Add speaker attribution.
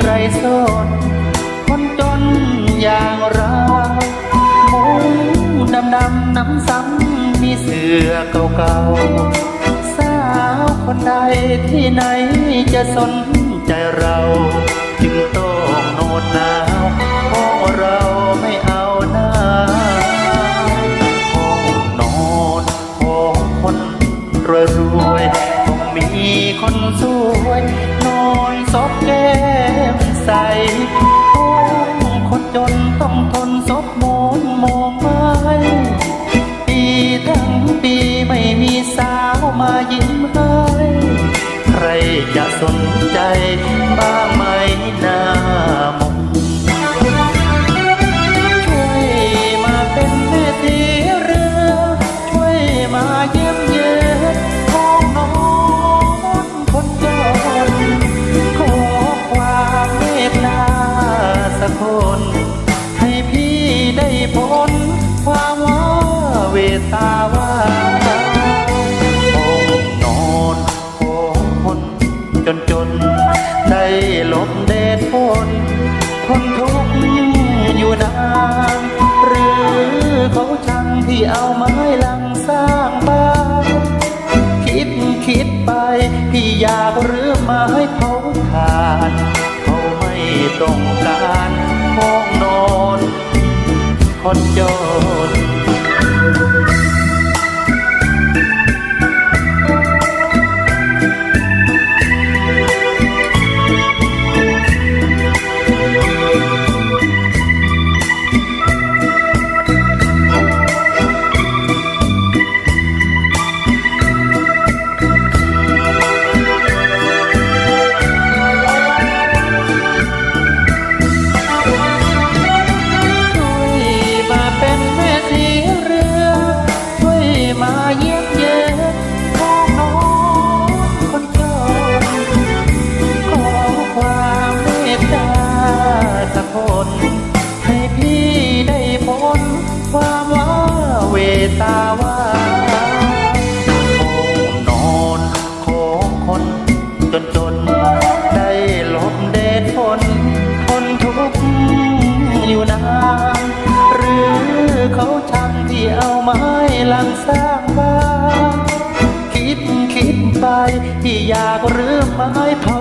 Speaker 1: ใครสดคนจนอย่างเราหมุ้ดำดำน้ำซ้ำมีเสื้อเก่าเก่าสาวคนใดที่ไหนจะสนใจเรา สวยนอนซบแก้มใสห้องคนจนต้องทนซบมนมองไม้ปีทั้งปีไม่มีสาวมายิ้มให้ใครจะสนใจบ้างไหมนาม ตาว่าห้องนอนของคนจนจน ได้ลบแดดฝนทนทุกข์อยู่นานหรือเขาช่างที่เอาไม้ลังสร้างบ้านคิดคิดไปพี่อยากหรือไม้เผาถ่านเขาไม่ต้องการห้องนอนคนจนาว่าห้องนอนของคนจนจน ได้หลบแดดฝนทนทุกข์อยู่นานหรือเขาช่างที่เอาไม้ลังสร้างบ้านคิดคิดไปที่อยากหรือไม้เผา